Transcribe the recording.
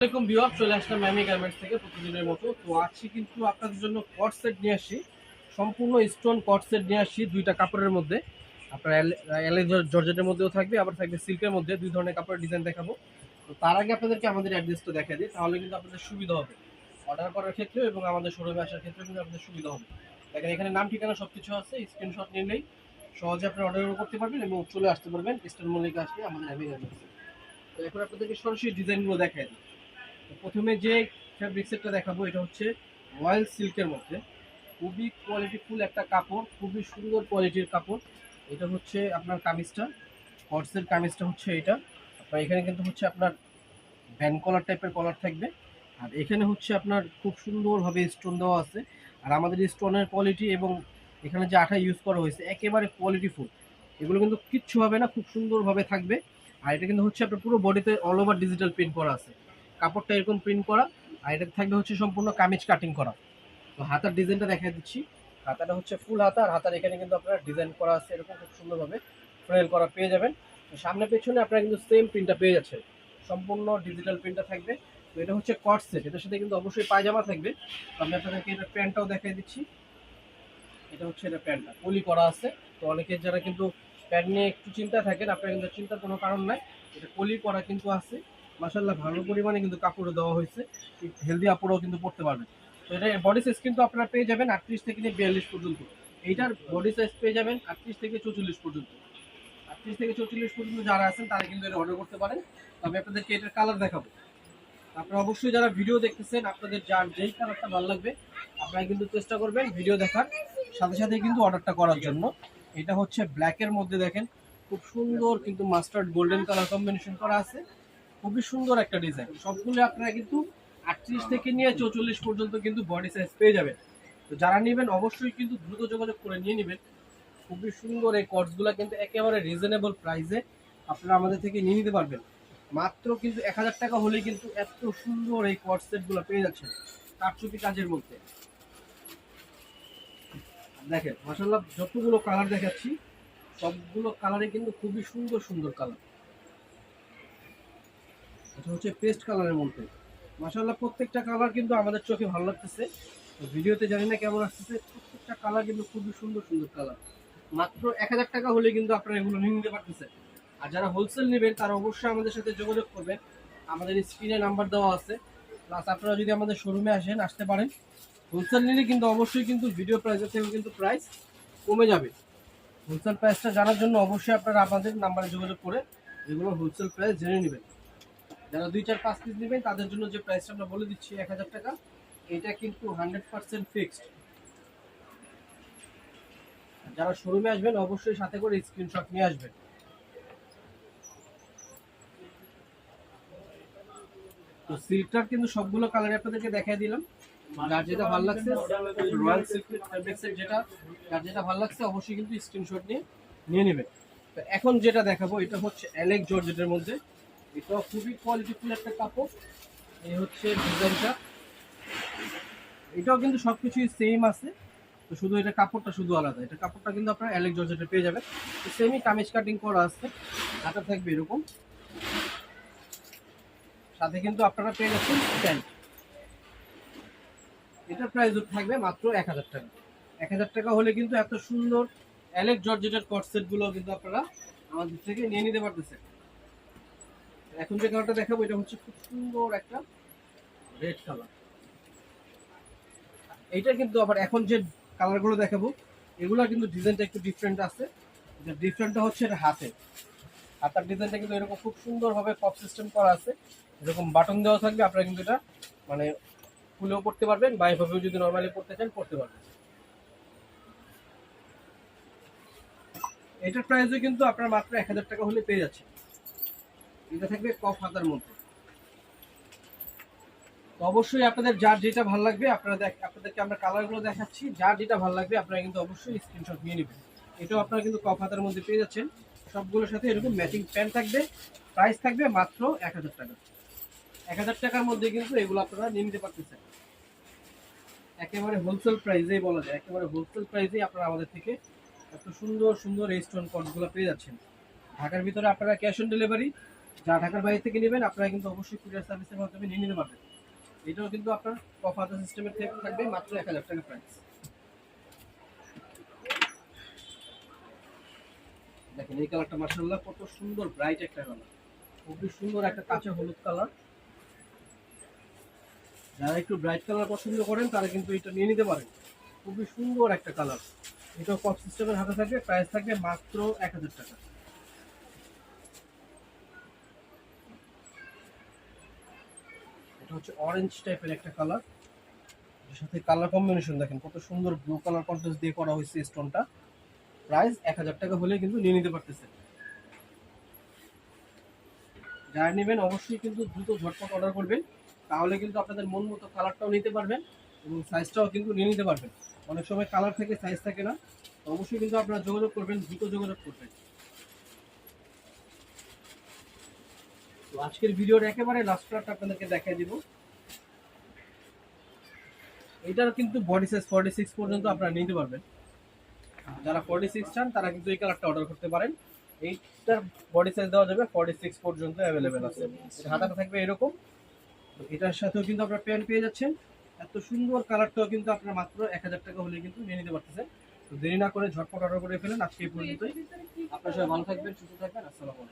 আসসালামাইকুম বিওয়ার চলে আসলাম Mamy garments থেকে প্রতিদিনের মতো। তো আজকে কিন্তু আপনাদের জন্য কট সেট নিয়ে আসি। সম্পূর্ণ স্টোন কট সেট নিয়ে আসছি দুইটা কাপড়ের মধ্যে। আপনার এলে জর্জেটের মধ্যেও থাকবে, আবার থাকবে সিল্কের মধ্যে। দুই ধরনের কাপড়ের ডিজাইন দেখাবো। তো তার আগে আপনাদেরকে আমাদের অ্যাড্রেসটা দেখা দিই, তাহলে কিন্তু আপনাদের সুবিধা হবে। অর্ডার করার ক্ষেত্রে এবং আমাদের শোরুমে আসার ক্ষেত্রে কিন্তু আপনাদের সুবিধা হবে। দেখেন, এখানে নাম, ঠিকানা সব কিছু আছে স্ক্রিনশট নিলেই সহজে আপনি অর্ডারও করতে পারবেন এবং চলে আসতে পারবেন। ইস্টার্ন মল্লিকা আসলে আমাদের ম্যামি গার্মেন্টসে তো এখন আপনাদেরকে সরাসরি ডিজাইনগুলো দেখাই দিই। প্রথমে যে ফ্যাব্রিক সেটটা দেখাবো, এটা হচ্ছে রয়্যাল সিল্কের মধ্যে। খুবই কোয়ালিটিফুল একটা কাপড়, খুবই সুন্দর কোয়ালিটির কাপড়। এটা হচ্ছে আপনার কামিজটা হর্সের কামিজটা হচ্ছে এটা। আপনার এখানে কিন্তু হচ্ছে আপনার ভ্যান কলার টাইপের কলার থাকবে। আর এখানে হচ্ছে আপনার খুব সুন্দরভাবে স্টোন দেওয়া আছে। আর আমাদের স্টোনের কোয়ালিটি এবং এখানে যে আঠা ইউজ করা হয়েছে, একেবারে কোয়ালিটিফুল এগুলো কিন্তু কিচ্ছু হবে না, খুব সুন্দরভাবে থাকবে। আর এটা কিন্তু হচ্ছে আপনার পুরো বডিতে অল ওভার ডিজিটাল প্রিন্ট করা আছে। কাপড়টা এরকম প্রিন্ট করা, আর এটা থাকবে হচ্ছে সম্পূর্ণ কামিজ কাটিং করা। তো হাতার ডিজাইনটা দেখা দিচ্ছি। হাতাটা হচ্ছে ফুল হাতা, আর হাতার এখানে কিন্তু আপনারা ডিজাইন করা আছে এরকম খুব সুন্দরভাবে ফ্রেল করা পেয়ে যাবেন। সামনে পেছনে আপনারা কিন্তু সেম প্রিন্টটা পেয়ে যাচ্ছেন। সম্পূর্ণ ডিজিটাল প্রিন্টটা থাকবে। তো এটা হচ্ছে কট সেট এটার সাথে কিন্তু অবশ্যই পায়জামা থাকবে। আমি আপনাদেরকে এটা প্যান্টটাও দেখাই দিচ্ছি। এটা হচ্ছে এটা প্যান্টটা, পলি করা আছে। তো অনেকের যারা কিন্তু প্যান্ট নিয়ে একটু চিন্তা থাকেন, আপনার কিন্তু চিন্তার কোনো কারণ নাই। এটা পলি করা কিন্তু আছে। মাসাল্লাহ ভালো পরিমাণে কিন্তু কাপড়ও দেওয়া হয়েছে। হেলদি কাপড়ও কিন্তু পড়তে পারবেন। তো এটা বডি সাইজ কিন্তু আপনারা পেয়ে যাবেন আটত্রিশ থেকে নিয়ে বিয়াল্লিশ পর্যন্ত। এইটার বডি সাইজ পেয়ে যাবেন আটত্রিশ থেকে চৌচল্লিশ পর্যন্ত। আটত্রিশ থেকে চৌচল্লিশ পর্যন্ত যারা আছেন, তারা কিন্তু এটা অর্ডার করতে পারেন। তবে আপনাদেরকে এটার কালার দেখাবো। আপনারা অবশ্যই যারা ভিডিও দেখতেছেন, আপনাদের যার যেই কালারটা ভালো লাগবে, আপনারা কিন্তু চেষ্টা করবেন ভিডিও দেখার। সাথে সাথে কিন্তু অর্ডারটা করার জন্য। এটা হচ্ছে ব্ল্যাকের মধ্যে দেখেন, খুব সুন্দর কিন্তু মাস্টার্ড গোল্ডেন কালার কম্বিনেশন করা আছে। খুবই সুন্দর একটা ডিজাইন সবগুলো আপনারা কিন্তু আটত্রিশ থেকে নিয়ে চৌচল্লিশ পর্যন্ত কিন্তু বডি সাইজ পেয়ে যাবেন। তো যারা নেবেন, অবশ্যই কিন্তু দ্রুত যোগাযোগ করে নিয়ে নেবেন। খুবই সুন্দর এই কটসগুলো কিন্তু একেবারে রিজনেবল প্রাইসে আপনারা আমাদের থেকে নিয়ে নিতে পারবেন। মাত্র কিন্তু এক হাজার টাকা হলেই কিন্তু এত সুন্দর এই কট সেটগুলো পেয়ে যাচ্ছেন কারচুপি কাজের মধ্যে। দেখেন মাসাল্লাহ যতগুলো কালার দেখাচ্ছি, সবগুলো কালারে কিন্তু খুবই সুন্দর সুন্দর কালার এটা হচ্ছে পেস্ট কালারের মধ্যে। মাসাল্লাহ প্রত্যেকটা কালার কিন্তু আমাদের চোখে ভালো লাগতেছে। ভিডিওতে জানি না কেমন আসতেছে, প্রত্যেকটা কালার কিন্তু খুবই সুন্দর সুন্দর কালার মাত্র এক হাজার টাকা হলে কিন্তু আপনারা এগুলো নিয়ে নিতে পারতেছেন। আর যারা হোলসেল নেবেন, তারা অবশ্যই আমাদের সাথে যোগাযোগ করবেন। আমাদের স্ক্রিনে নাম্বার দেওয়া আছে। প্লাস আপনারা যদি আমাদের শোরুমে আসেন, আসতে পারেন। হোলসেল নিলে কিন্তু অবশ্যই কিন্তু ভিডিও প্রাইসের থেকে কিন্তু প্রাইস কমে যাবে। হোলসেল প্রাইসটা জানার জন্য অবশ্যই আপনারা আমাদের নাম্বারে যোগাযোগ করে এগুলো হোলসেল প্রাইস জেনে নেবেন। যারা দুই চার পাঁচ পিস নেবেন, তাদের জন্য যে প্রাইসটা আমরা বলে দিচ্ছি, এক হাজার টাকা, এটা কিন্তু হান্ড্রেড পার্সেন্ট ফিক্সড যারা শোরুমে আসবেন, অবশ্যই সাথে করে স্ক্রিনশট নিয়ে আসবেন। তো সিল্কটার কিন্তু সবগুলো কালার আপনাদেরকে দেখাই দিলাম। যার যেটা ভালো লাগছে রয়্যাল সিল্ক ফ্যাব্রিক্সের যেটা, যার যেটা ভালো লাগছে, অবশ্যই কিন্তু স্ক্রিনশট নিয়ে নিয়ে নেবেন। তো এখন যেটা দেখাবো, এটা হচ্ছে অ্যালেক জর্জেটের মধ্যে। এটা খুবই কোয়ালিটিফুল একটা কাপড়। এই হচ্ছে ডিজাইনটা। এটাও কিন্তু সবকিছুই সেম আছে। তো শুধু এটা কাপড়টা শুধু আলাদা। এটা কাপড়টা কিন্তু আপনারা অ্যালেক জর্জেটে পেয়ে যাবেন। তো সেমই কামিজ কাটিং করা আছে। হাতা থাকবে এরকম। সাথে কিন্তু আপনারা পেয়ে যাচ্ছেন প্যান্ট এটার প্রাইস থাকবে মাত্র এক হাজার টাকা। এক হাজার টাকা হলে কিন্তু এত সুন্দর অ্যালেক জর্জেটের কট সেটগুলো কিন্তু আপনারা আমাদের থেকে নিয়ে নিতে পারতেছেন। এখন যে কালারটা দেখাবো, এটা হচ্ছে খুব সুন্দর একটা রেড কালার এইটা কিন্তু আবার এখন যে কালারগুলো দেখাবো, এগুলো কিন্তু ডিজাইনটা একটু ডিফারেন্ট আছে। ডিফারেন্টটা হচ্ছে এটা হাতে। হাতার ডিজাইনটা কিন্তু এরকম খুব সুন্দরভাবে পপ সিস্টেম করা আছে। এরকম বাটন দেওয়া থাকবে, আপনারা কিন্তু এটা মানে খুলেও পড়তে পারবেন বা এভাবেও যদি নর্মালি পড়তে চান, পড়তে পারবেন। এটার প্রাইসও কিন্তু আপনার মাত্র এক হাজার টাকা হলে পেয়ে যাচ্ছে এটা থাকবে কফ হাতার মধ্যে। অবশ্যই আপনাদের যার যেটা ভালো লাগবে, আপনারা দেখ, আপনাদেরকে আমরা কালারগুলো দেখাচ্ছি। যার যেটা ভালো লাগবে, আপনারা কিন্তু অবশ্যই স্ক্রিনশট নিয়ে নেবেন। এটাও আপনারা কিন্তু কফ হাতার মধ্যে পেয়ে যাচ্ছেন। সবগুলোর সাথে এরকম ম্যাচিং প্যান্ট থাকবে। প্রাইস থাকবে মাত্র এক হাজার টাকা। এক হাজার টাকার মধ্যে কিন্তু এগুলো আপনারা নিয়ে নিতে পারতেছেন। একেবারে হোলসেল প্রাইসেই বলা যায়। একেবারে হোলসেল প্রাইসেই আপনারা আমাদের থেকে এত সুন্দর সুন্দর স্টোন কটগুলো পেয়ে যাচ্ছেন। ঢাকার ভিতরে আপনারা ক্যাশ অন ডেলিভারি যা ঢাকার বাইরে থেকে নেবেন, আপনারা কিন্তু অবশ্যই কুরিয়ার সার্ভিসের মাধ্যমে নিয়ে নিতে পারবেন। এটাও কিন্তু আপনার কফাতা সিস্টেমের থেকে থাকবে মাত্র এক হাজার টাকা প্রাইস দেখেন, এই কালারটা মার্শাল্লাহ কত সুন্দর ব্রাইট একটা কালার খুবই সুন্দর একটা কাঁচা হলুদ কালার যারা একটু ব্রাইট কালার পছন্দ করেন, তারা কিন্তু এটা নিয়ে নিতে পারেন। খুবই সুন্দর একটা কালার এটা কপ সিস্টেমের হাতে থাকবে প্রাইস থাকবে মাত্র এক হাজার টাকা। এটা হচ্ছে অরেঞ্জ টাইপের একটা কালার সাথে কালার কম্বিনেশন দেখেন, কত সুন্দর ব্লু কালার কন্ট্রাস্ট দিয়ে করা হয়েছে স্টোনটা প্রাইস এক হাজার টাকা হলে কিন্তু নিয়ে নিতে পারতেছেন। যারা নেবেন অবশ্যই কিন্তু দ্রুত ঝটপট অর্ডার করবেন, তাহলে কিন্তু আপনাদের মন মতো কালারটাও নিতে পারবেন এবং সাইজটাও কিন্তু নিয়ে নিতে পারবেন। অনেক সময় কালার থেকে সাইজ থাকে না অবশ্যই কিন্তু আপনারা যোগাযোগ করবেন, দ্রুত যোগাযোগ করবেন। আজকের ভিডিওর একেবারে লাস্ট পার্টটা আপনাদেরকে দেখাই দিব। এটার কিন্তু বডি সাইজ ফর্টি সিক্স পর্যন্ত আপনারা নিতে পারবেন। যারা ফর্টি সিক্স চান, তারা কিন্তু এই কালারটা অর্ডার করতে পারেন। এইটার বডি সাইজ দেওয়া যাবে ফর্টি সিক্স পর্যন্ত অ্যাভেলেবেল আছে। হাতাটা থাকবে এরকম। এটার সাথেও কিন্তু আপনার প্যান্ট পেয়ে যাচ্ছেন। এত সুন্দর কালারটাও কিন্তু আপনার মাত্র এক হাজার টাকা হলে কিন্তু নিয়ে নিতে পারতেছেন। তো দেরি না করে ঝটপট অর্ডার করে ফেলেন। আজকে এই পর্যন্তই। আপনার সবাই ভালো থাকবেন, সুস্থ থাকবেন। আসসালামু আলাইকুম।